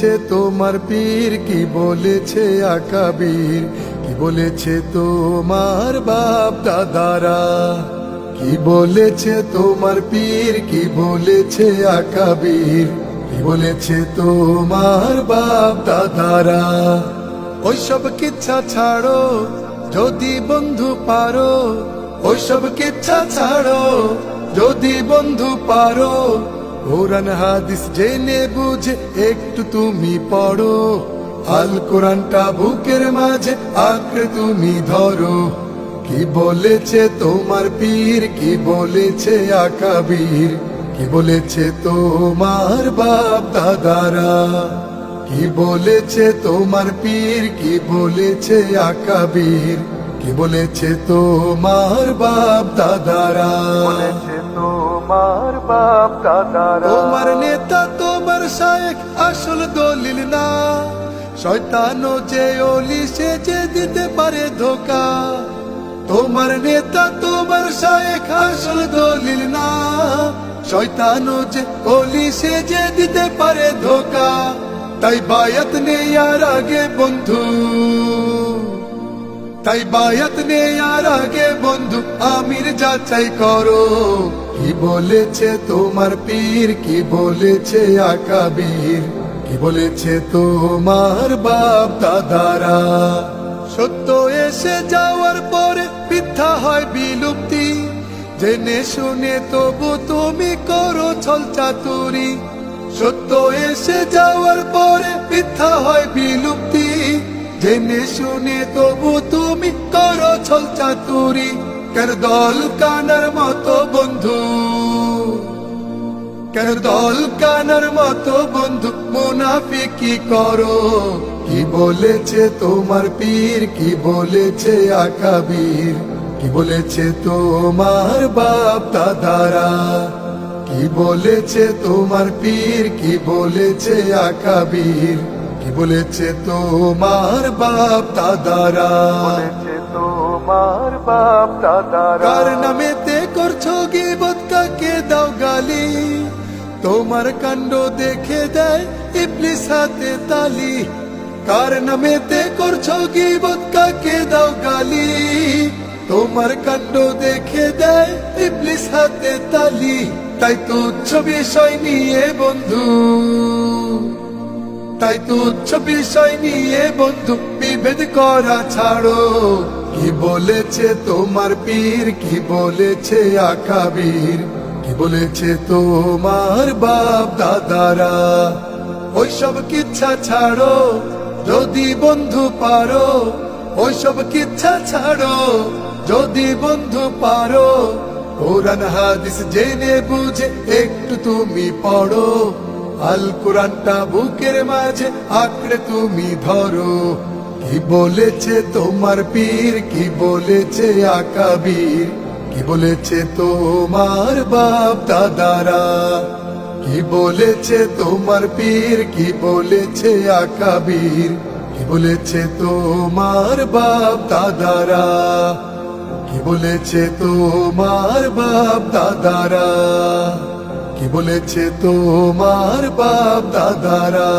বলেছে তোমার পীর, কি বলেছে আকাবীর কি বলেছে তোমার বাপ দাদারা? কি বলেছে তোমার পীর, কি বলেছে আকাবীর কি বলেছে তোমার বাপ দাদারা? ওইসব কিচ্ছা ছাড়ো, যদি বন্ধু পারো। ওইসব কিচ্ছা ছাড়ো, যদি বন্ধু পারো। কোরআন হাদিস জেনে বুঝে একটু তুমি পড়ো। আল কোরআনটা বুকের মাঝে আঁকড়ে তুমি ধরো। কি বলেছে তোমার পীর? কি বলেছে আকাবীর? কি বলেছে তোমার বাপ দাদারা? কি বলেছে তোমার পীর? কি বলেছে আকাবীর? কি বলেছে তোমার বাপ দাদারা? বলেছে তোমার বাপ দাদারা। তোমার নেতা তোমার শায়েখ আসল দলিল না। শয়তান যে অলি সে যে দিতে পারে ধোকা। তোমার নেতা তোমার শায়েখ আসল দলিল না। শয়তান যে অলি সে যে দিতে পারে ধোকা। তাই বায়াত নেই আর আগে বন্ধু। তাই বায়াত নেয়ার আগে বন্ধু, আমির যাচাই করো। কি বলেছে তোমার পীর, কি বলেছে আকাবীর? কি বলেছে তোমার বাপ দাদারা? সত্য এসে যাওয়ার পরে মিথ্যা হয় বিলুপ্তি। জেনে শুনে তবু তুমি করো ছল চাতুরি। সত্য এসে যাওয়ার পরে মিথ্যা হয় বিলুপ্তি। জেনে শুনে তবু তুমি করো ছল চাতুরি। কেন দল কানার মতো বন্ধু? কেন দল কানার মতো বন্ধু? মুনাফিকি করো? কি বলেছে তোমার পীর? কি বলেছে আকাবীর কি বলেছে তোমার বাপ দাদারা? কি বলেছে তোমার পীর? কি বলেছে আকাবীর কি বলেছে তোমার বাপ দাদারা। বলেছে তোমার বাপ দাদারা। কার নামেতে করছ গিবত কাকে দাও গালি? তোমার কাণ্ড দেখে দেয় ইবলিস হাতে তালি। কার নামেতে করছ গিবত কাকে দাও গালি? তোমার কাণ্ড দেখে দেয় ইবলিস হাতে তালি। তাই তুচ্ছ বিষয় নিয়ে বন্ধু। তাই তুচ্ছ বিষয় নিয়ে বন্ধু বিভেদ করা ছাড়ো। কি বলেছে তোমার পীর? কি বলেছে আকাবীর? কি বলেছে তোমার বাপ দাদারা? ওইসব কিচ্ছা ছাড়ো, যদি বন্ধু পারো। ওইসব কিচ্ছা ছাড়ো, যদি বন্ধু পারো। কোরআন হাদিস জেনে বুঝে একটু তুমি পড়ো। আল কোরআনটা বুকের মাঝে আঁকড়ে তুমি ধরো। কি বলেছে তোমার পীর? কি বলেছে আকাবীর কি বলেছে তোমার বাপ দাদারা? কি বলেছে তোমার পীর? কি বলেছে আকাবীর কি বলেছে তোমার বাপ দাদারা? কি বলেছে তোমার বাপ দাদারা? কি বলেছে তোমার বাপ দাদারা?